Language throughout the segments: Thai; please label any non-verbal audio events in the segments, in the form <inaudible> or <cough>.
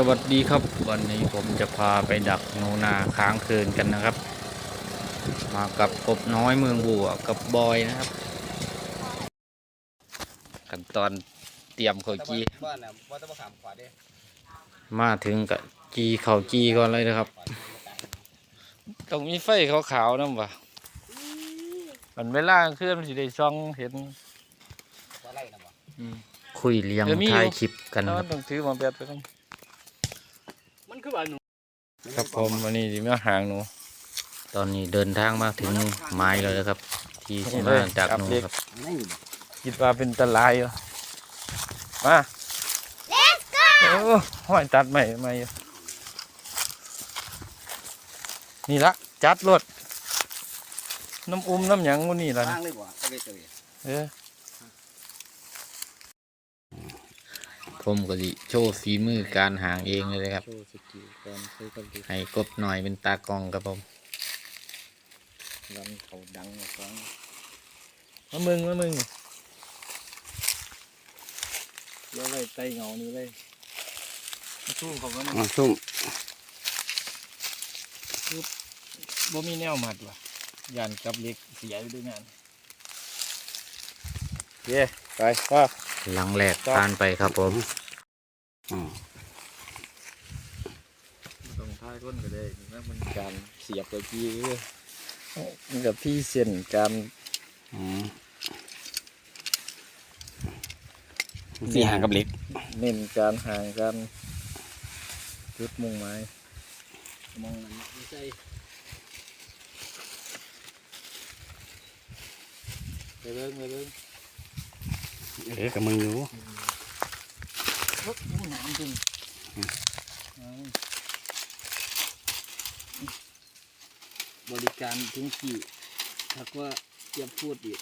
สวัสดีครับ วันนี้ผมจะพาไปดักหนูนาค้างคืนกันนะครับ มากับกบน้อยเมืองบัวกับบอยนะครับ ขั้นตอนเตรียมข้าวจีบ้านน่ะว่าจะมาขามขวาเด้มาถึงกับจีข้าวจีก่อนเลยนะครับต้องมีไฟขาวๆนะวะมันเวลากลางคืนมันสิได้ช่องเห็นว่าไล่นะบ่คุยเลี้ยงเดี๋ยวมีอยู่ถ่ายคลิปกันเราครับต้องถือมาแบบไปกันมัน คือว่าหนูครับผมวันนี้ดิมาหางหนูตอนนี้เดินทางมาถึงไม้แล้วนะครับ ที่สิมาดักหนูครับไม่บ่คิดว่าเป็นตะลายอยู่มา Let's go โอ้ห้อยตัดใหม่ใหม่อยู่นี่ละจัดรถน้ำอุ้มน้ำหยังวันนี้ละทางเลยบ่ก็เลยเตยเออ มก็สิโชว์ฝีมือการหางเองเลยนะครับ โชว์สกิลก่อนใช้กับดิให้กบหน่อยเป็นตากล้องครับผมรันเขาดังกว่ามามึงมามึงเดี๋ยวเลยไตเหงานี่เลยมาสู้เขาก็มันอ๋อซุ่มบ่มีแนวหมัดว่ะยานกับเล็กเสียอยู่ด้วยงานเย้ไปว่า หลังแรกผ่านไปครับผมอ๋อต้องท้ายก้นก็ได้นะมันการเสียบตัวกี้มันกับที่เส้นการอืมสี่หางกับเหล็ก เน้นการห่างกันจุดมุ่งไม้มองมันไม่ใช่ไปเบิ่งไปเบิ่ง เออกับมึงอยู่ปุ๊บน้ำจริงบริการถึงที่ถ้าว่าเตรียมพูดอีก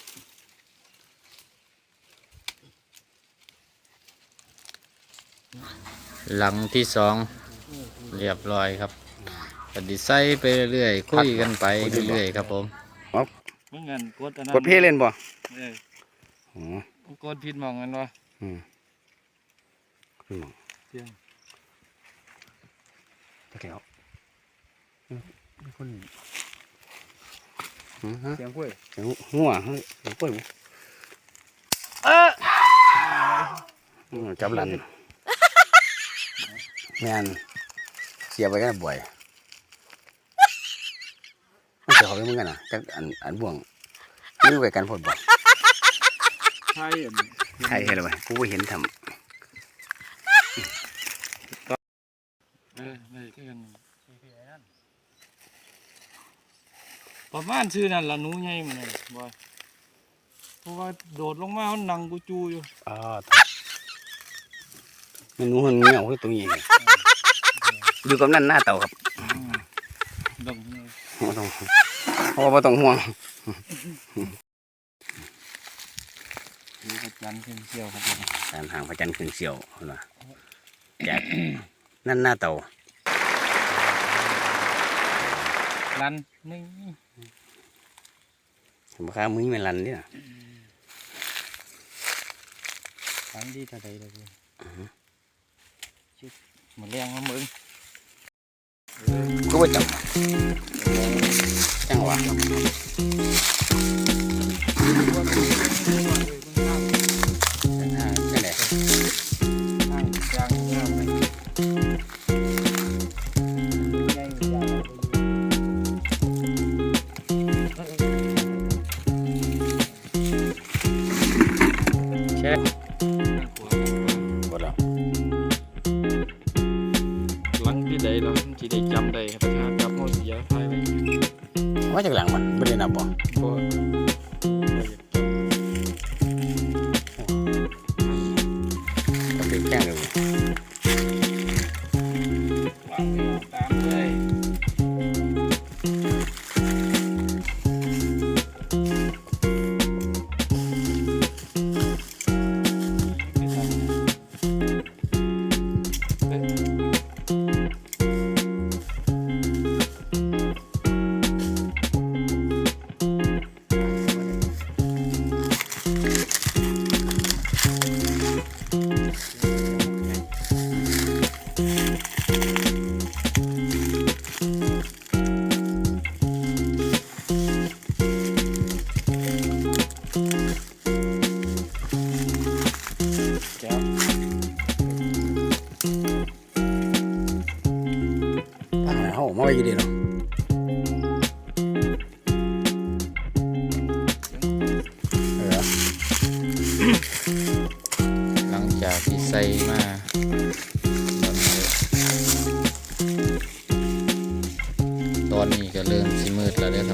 หลังที่สองเรียบร้อยครับก็ดิไซไปเรื่อยๆคุยกันไปเรื่อยๆครับผมเมื่อเงินกดอันนั้นกดเพลเล่นบ่เอออ๋อ กดผิดหมองกันวะอืมขึ้นมองเสียงตะแก้วมีคนอือฮะเสียงคุยเสียงหัวเฮ้ยเสียงป่วยบ่เอออืมจับหลันแม่นเสียบไปกันบ่อยมันจะเขาไปมึงกันนะจักอันอันบ่วงนี่ไปกันพดบ่ใช่ อันใช่เห็นไหมกูบ่เห็นทเออได้คือกันประมาณชื่อนั่นละหนูใหญ่มันเลยบอยเพราะว่าโดดลงมามันนังกูจูอยู่ำอ๋อมันหนูมันเงี้ยวคือตรงนี้เลยอยู่กับนั่นหน้าเต่าครับดงเลยบ่ต้องเพราะว่าบ่ต้องห่วง นี่ก็จันขึ้นเที่ยวครับการหางพระจันทร์ขึ้นเสียวเห็นป่ะจากนั่นหน้าเต่ารันนี่บ่ค้ามือมันลันนี่น่ะรันดีเท่าใดเลยพี่ชิดหมดแรงมามึงกูบ่จับจังหวะ ตอนนี้ก็เริ่มสิมืดแล้วเด้อครับ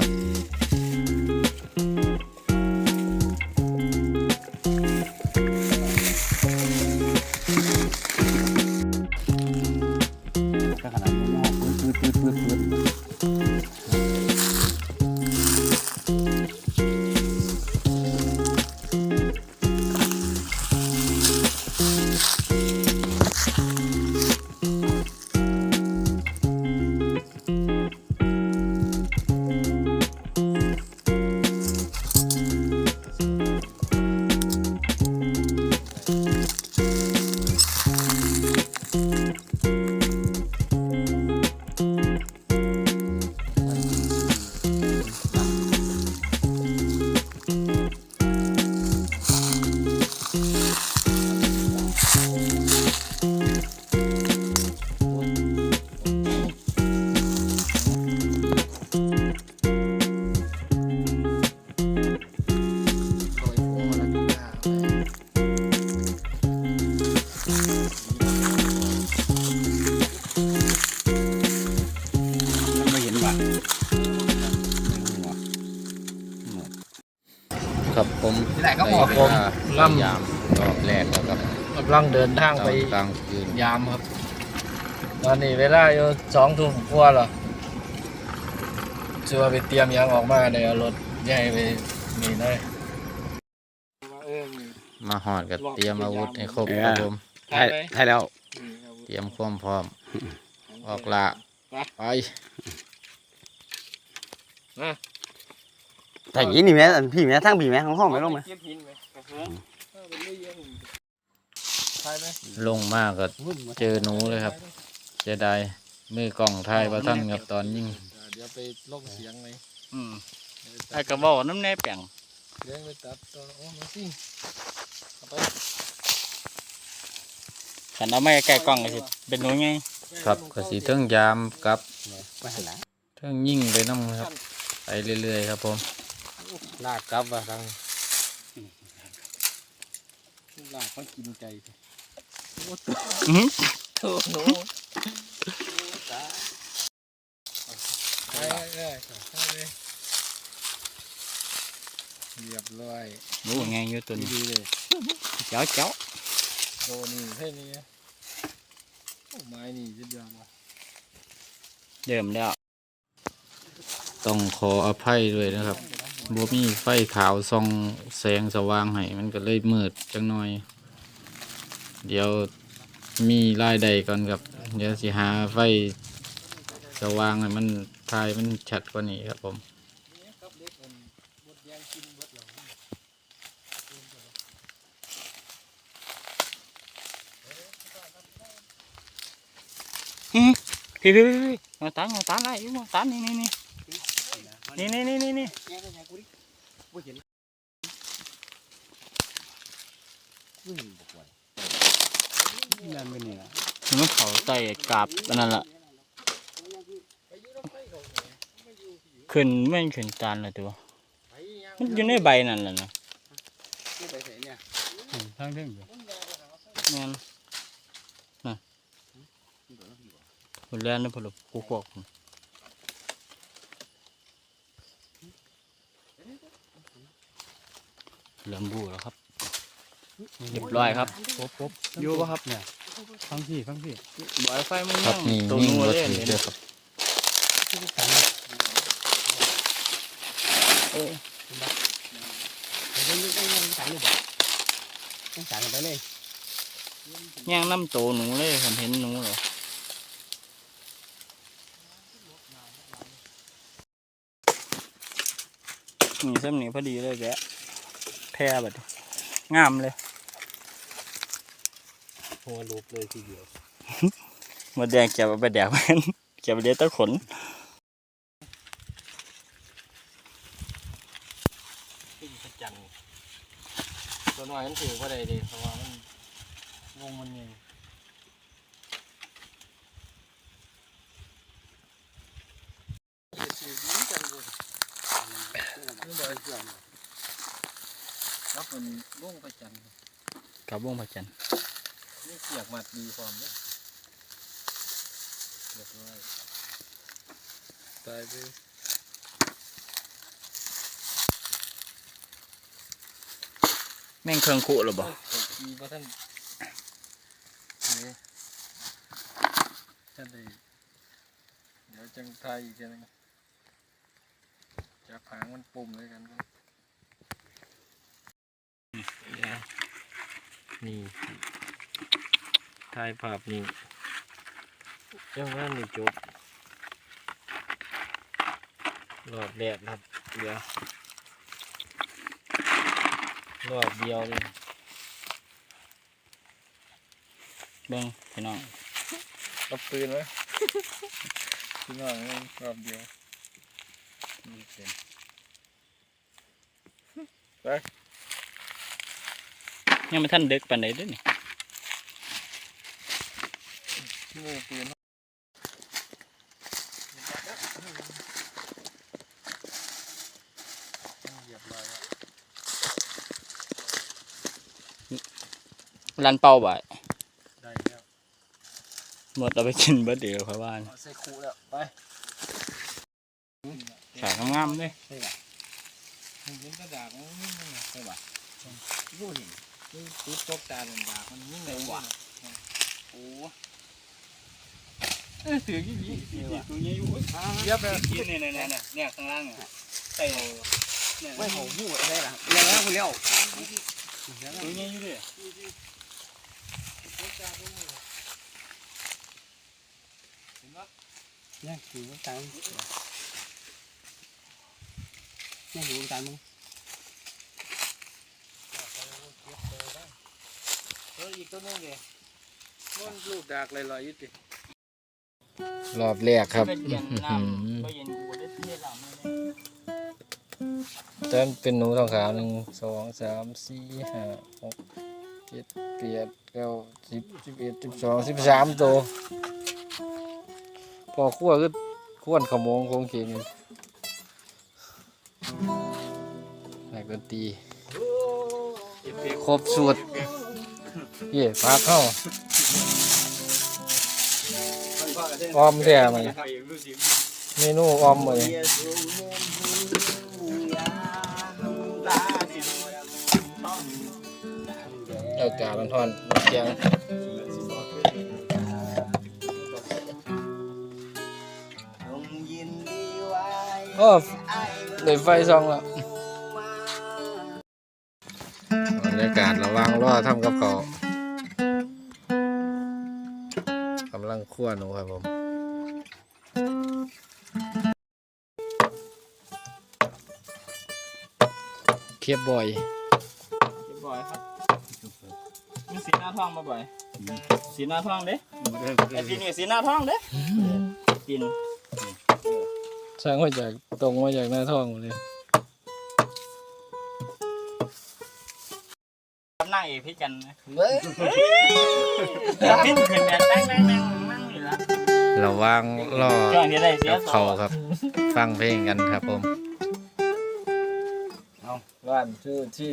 ดินทางไปกลางคืนยามครับ ตอนนี้เวลาอยู่สองทุ่มกว่าแล้วจะว่าไปเตรียมหยังออกมาในเอารถใหญ่ไปนี่เลยเออมาหอดกับเตรียมอาวุธให้ครบครับผมใช่ใช่แล้ว เตรียมความพร้อม ออกละไปแต่อย่างนี้นี่แม่อันพี่แม่ทั้งพี่แม่ของห้องแม่ลงไหม ลงมากก็เจอหนูเลยครับเจะได้มือกล่องไทยประท่านกับตอนยิ่งเดี๋ยวไปลงเสียงเลยอืมไอ้กระบอกน้ำแน่แป่งเดี๋ยวไปตัดตัวโอ้มาสิเอาไปขันเอาไม่ใกล้กล้องก็สิเป็นหนูไงครับก็สีเทิงยามกับไม่หันหลังเทิงยิ่งไปน้ำครับ ไปเรื่อยๆครับผมลากกลับว่าทางลากมันกินไก่สิ อื้อหือโหเลยไปเลยเรียบร้อยหนูไงอยู่ตัวนี้ดีเลยเจ้าเจ้าโดนี่เท่นี้โอ้ไม้นี่สุดยอดว่ะเดิมแล้ว ต้องขออภัยด้วยนะครับบ่มีไฟขาวส่องแสงสว่างให้มันก็เลยมืดจังหน่อย เดี๋ยวมีรายใดก่อนครับ เดี๋ยวสิหาไฟสว่างให้มันทายมันชัดกว่านี้ครับผมพี่พี่พี่พี่มาตานมาตานอะไรอยู่มาตานนี่นี่นี่นี่นี่นี่นี่นี่ นั่นเป็นนี่นะมันเขาใส่กาบอันนั้นล่ะขึ้นไม่นขึ้นตานเลยตัว มันอยู่ในใบนั่นแหละนะไปใส่เนี่ยทางเรื่องอยู่แม่นน่ะคนแรกนี่พลกูขวบเหลือมบูแล้วครับ เรียบร้อยครับปุ๊บปุ๊บอยู่ปะครับเนี่ยฟังพี่ฟังพี่บ่อยไฟมันครัยับงนี่ตัวยิ่งนูรถเลยถือเนี่เด้อยครับเออต้องสั่งเลยต้องสั่งไปเลยย่างน้ำโตหนูเลยผมเห็นหนูเหรอนี่เส้นนี้พอดีเลยแกะแพร่แบบนี้งามเลย หัวลูกเลยทีเดียวมาแดงแกบไปแดกมันแกบไปเลี้ยตะขนปิ้งพระจันทตัวน้อยนั่นถือว่าใดดีเพราะว่ามันงงมันยังกับวงพระจันทร์ นี่เสียกมัดดีพร้อมเด้อเรียบร้อยตายไปแม่งเครื่องคุหรือบ่มีบ่ท่านนี่ท่านได้เดี๋ยวจังไทยอีกทีนึงจับหางมันปุ่มเลยกันครับนี่ ถ่ายภาพนี่ยังว่านี่จบรอบแรกครับเดี๋ยวรอบเดียวเลยเบิ่งพี่น้องเอาปืนไว้พี่น้องเอารอบเดียวนี่เป็นยังไม่ทันดึกปานใดเด้อนี่ นี่ปืนเหยียบลอยแล้วรันเป้าบ่ายได้แล้วหมดเอาไปกินเบิดเดียวครับว่าเอาใส่คูแล้วไปขายงามๆเลยมันเป็นกระดาษมันนิ่งเลยใช่ป่ะรู้เห็นนี่ติดตกตาลำบากมันนิ่งเลยว่ะโอ้ เออถือกี่ปีนี่ว่ะตัวนี้อยู่เยียบเลยเนี่ยเนี่ยเนี่ยเนี่ยเนี่ยข้างล่างเนี่ยใส่เนี่ยไม่ของหูได้ละเรียกแล้วคุณเลี้ยวตัวนี้อยู่ดิเนี่ยอยู่ตามเนี่ยอยู่ตามมึงเอออีกตัวนึงเลยมันลูกดากลอยๆอยู่ติ รอบแรกครับเป็นเย็นน้ำก็เย็นกูได้เที่ยวหลังเลยจนเป็นหนูทองขาวหนึ่งสองสามสี่ห้าหกเจ็ดแปดเก้าสิบสิบเอ็ดสิบสองสิบสามตัวพอขั้วก็ขั้วนขโมงคงเขียนนักดนตรีครบสูตรเย่พักเข้า ออมแท้มาเลยเมนูออมเลยเจ้ากาบันทอนเจียงโอ้ได้ไฟซองแล้วบรรยากาศระว่างรอทำกับ เขาวกำลังคั่วหนูครับผมเคียบบ่อยเรียบร้อยครับมีสีหน้าท้องมาบ่อยสีหน้าท้องเด้ไอ้ปีนี่สีหน้าท้องเด้กินสร้างมาจากตรงมาจากหน้าท้องหมดเลยกับนางเอกพี่กันนะพี่ขึ้นแบบนั่งนั่งนั่งนั่งอยู่แล้ว ระวังรอช่วงที่ได้เสียกับสเขาองครับ ฟังเพลงกันครับผมเอาว่านชื่อที่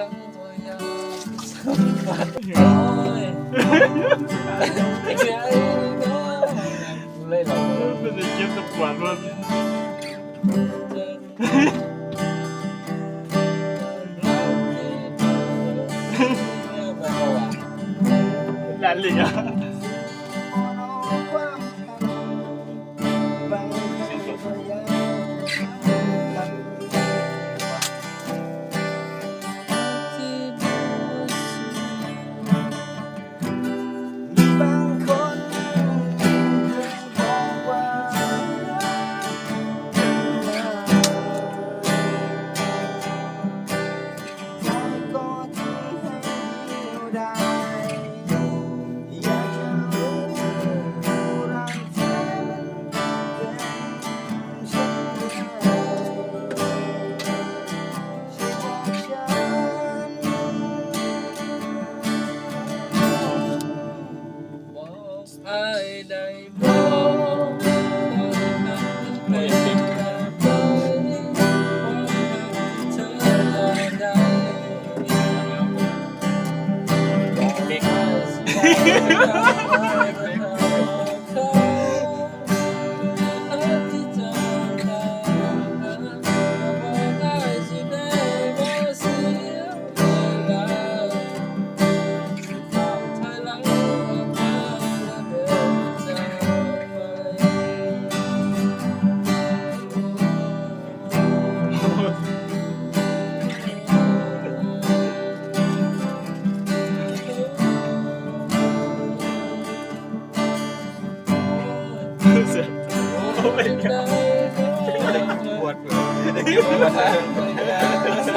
บางครั้ง <laughs> Oh my god. <laughs>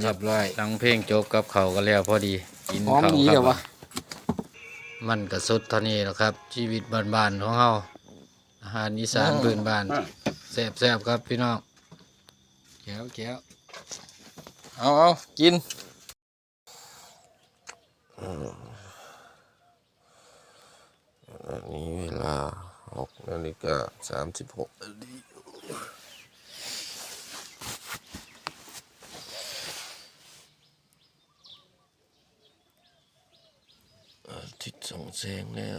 เรียบร้อยหลังเพลงจบกับเขาวก็แล้วพอดี กินหอมเขาวดีคเหรรัอบวะมันก็สุดเท่านี้แหล้วครับ ชีวิตบ้านๆของเฮาอาหารอีสานพื้นบ้านแซ่บๆครับพี่น้องแก้วแก้วเอาเอากิน อันนี้เวลาหกนาฬิกาสามสิบหกนาที ทิดส่องแสงแล้ว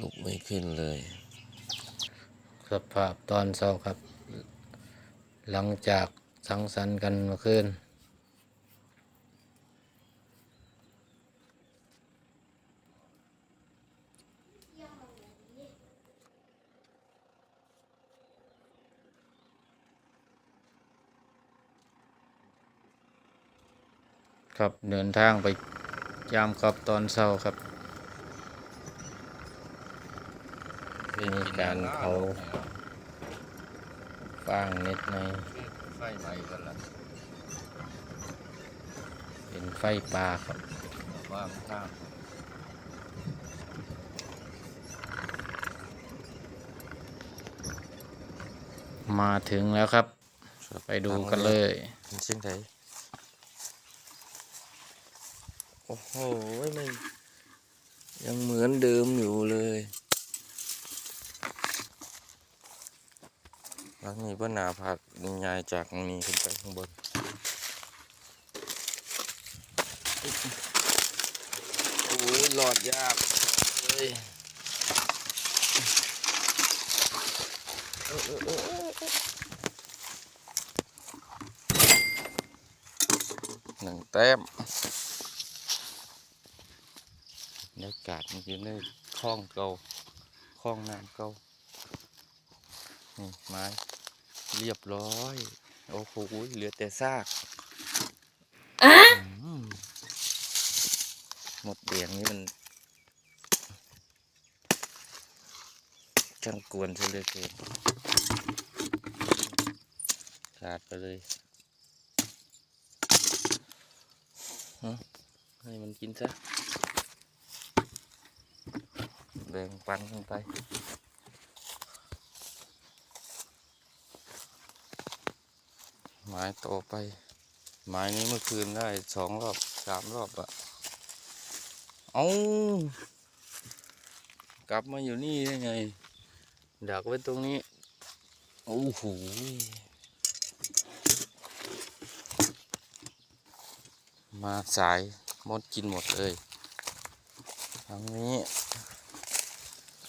ลุกไม่ขึ้นเลย สภาพตอนเช้าครับ หลังจากสังสรรค์กันเมื่อคืน ครับเดินทางไปยามครับตอนเช้าครับมีการเผาฟางเน็ดในไฟไหม้กันละเป็นไฟป่าครับว่างข้างมาถึงแล้วครับ ไปดูกันเลยเป็นเช่นไร โอ้โหไม่ยังเหมือนเดิมอยู่เลยหลังนี้ก็หนาผักยายจากนี้ขึ้นไปข้างบนโอ้ยหลอดยากเลยหนึ่งแต้มบ รรยากาศมันอยู่ในคลองเก่าคลองน้ำเก่านี่ไม้เรียบร้อย โอ้โหเหลือแต่ซากอืมหมดแดงนี่มันช่างกวนซะเหลือเกินขาดไปเลยฮะให้มันกินซะแบ่งปันกันไปไม้ต่อไปไม้นี้เมื่อคืนได้สองรอบสามรอบอะเอากลับมาอยู่นี่ได้ไง ดักไว้ตรงนี้ โอ้โหมาสายมดกินหมดเลย ทางนี้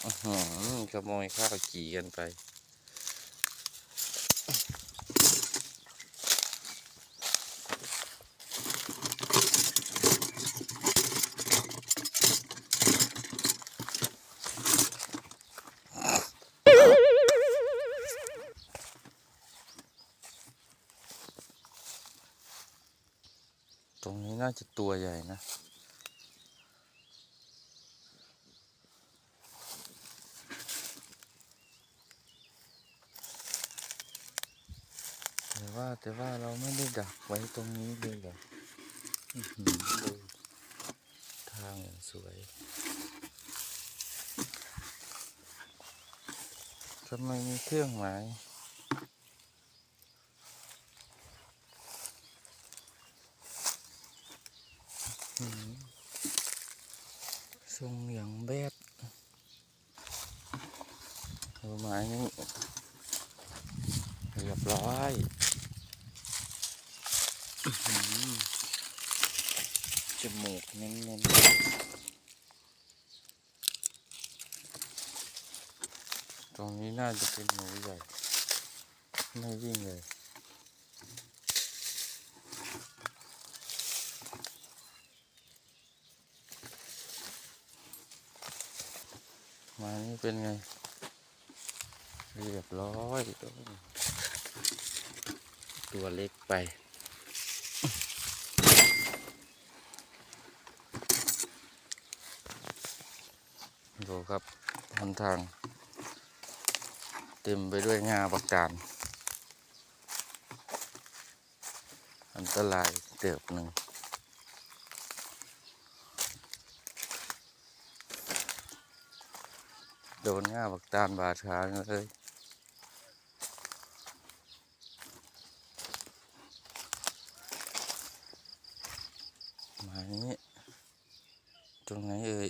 ขโมยข้าวจีกันไป ตรงนี้น่าจะตัวใหญ่นะ ว่าแต่ว่าเราไม่ได้ดักไว้ตรงนี้เลยเหรอดูทางอย่างสวยทำไมมีเครื่องหมายอื้อหือทรงอย่างแบดเอาไม้นี้เรียบร้อยอื้อหือจมูกเน้นๆ ตรงนี้น่าจะเป็นหนูใหญ่ ไม่วิ่งเลย มานี่เป็นไง เรียบร้อย ตัวเล็กไป ดูครับหนทาง เต็มไปด้วยงาประการ อันตรายเติบหนึ่ง ดนง่าบักตาลบาดขาเลยหมายนี้ตรงไหนเอ่ย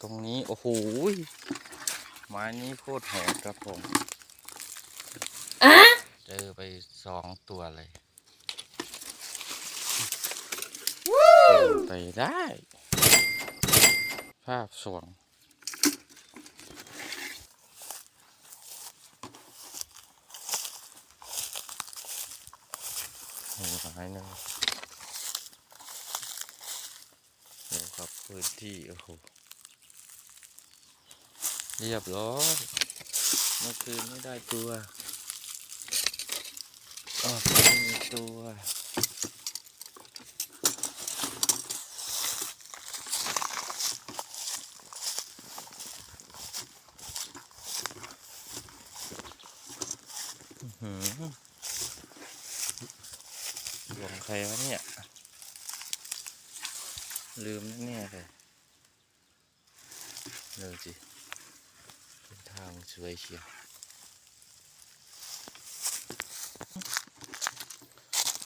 ตรงนี้ โอ้โหยไม้นี้โคตรโหดครับผมเจอไปสองตัวเลยเป็นไปได้ ภาพสวง โอ้หายหนึ่งนี่ครับพื้นที่โอ้โหเรียบร้อยเมื่อคืนไม่ได้ตัวอ๋อไม่มีตัว อื้อหือหลงใครวะเนี่ย ลืมแน่ๆเลยเร็วจิเป็นทางสวยเชียว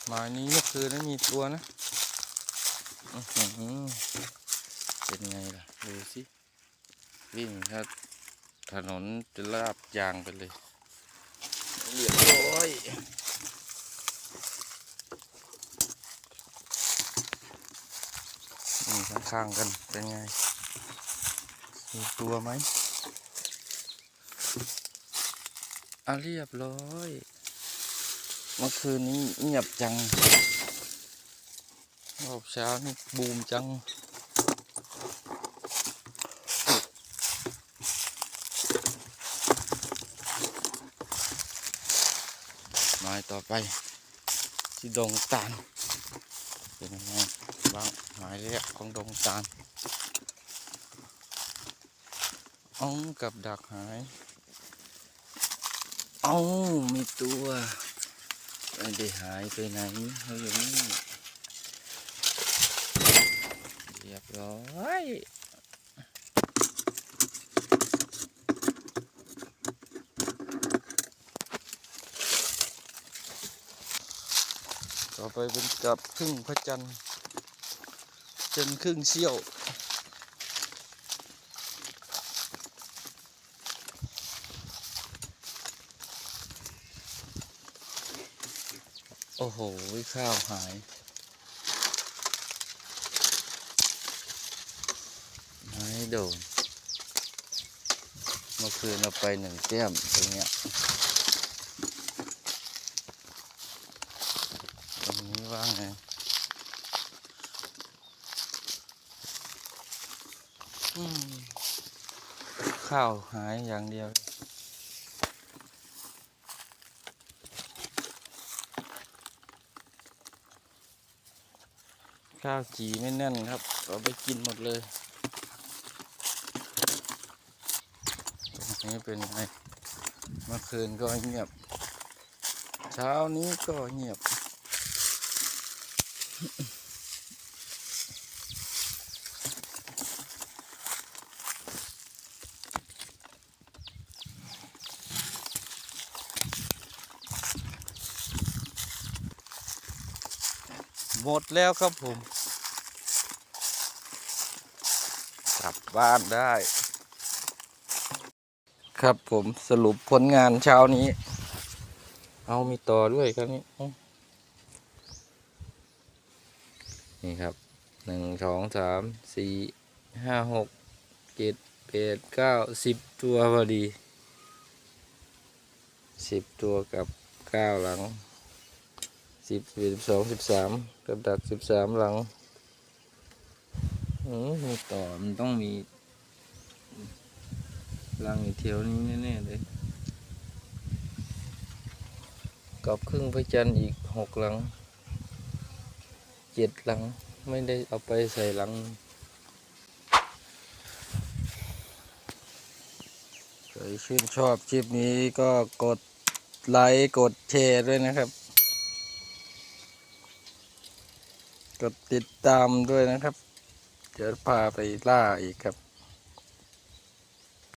ห มานี้เมื่อคืนไม่มีตัวนะเป็นไงล่ะ ดูสิ วิ่งถ้าถนนจะลาบยางไปเลยเรียบร้อยนี่ข้างๆกัน เป็นไง มีตัวไหมอะเรียบร้อย มื่อคืนนี้เงียบจังรอบเช้านี่บูมจัง มาต่อไป ที่ดงตาลเป็นยังไงบ้างหมายเรียกของดงตาลอ้องกับดักหาย เอ้ามีตัว ไม่ได้หายไปไหนเขาอยู่นี่เรียบร้อยต่อไปเป็นกับครึ่งพระจันทร์จนครึ่งเชี่ยว โอ้โห ข้าวหาย ไม่โดน เมื่อคืนเราไปหนึ่งเตี้ยมตรงเนี้ยตรงนี้ว่างไงข้าวหายอย่างเดียว ข้าวจีไม่แน่นครับเอาไปกินหมดเลย ตรงนี้เป็นไงเมื่อคืนก็เงียบ เช้านี้ก็เงียบ มดแล้วครับผม กลับบ้านได้ ครับผมสรุปผลงานเช้านี้ เอามีต่อด้วยครับนี่นี่ครับหนึ่งสองสามสี่ห้าหกเจ็ดแปดเก้าสิบตัวพอดีสิบตัวกับเก้าหลัง สิบสิบสองสิบสามกับดักสิบสามหลังอืมมีต่อมันต้องมีหลังอยู่แถวนี้แน่ๆเลยกับครึ่งพระจันทร์อีกหกหลังเจ็ดหลังไม่ได้เอาไปใส่หลังใครชื่นชอบคลิปนี้ก็กดไลค์กดแชร์ด้วยนะครับ กดติดตามด้วยนะครับ เดี๋ยวพาไปล่าอีกครับ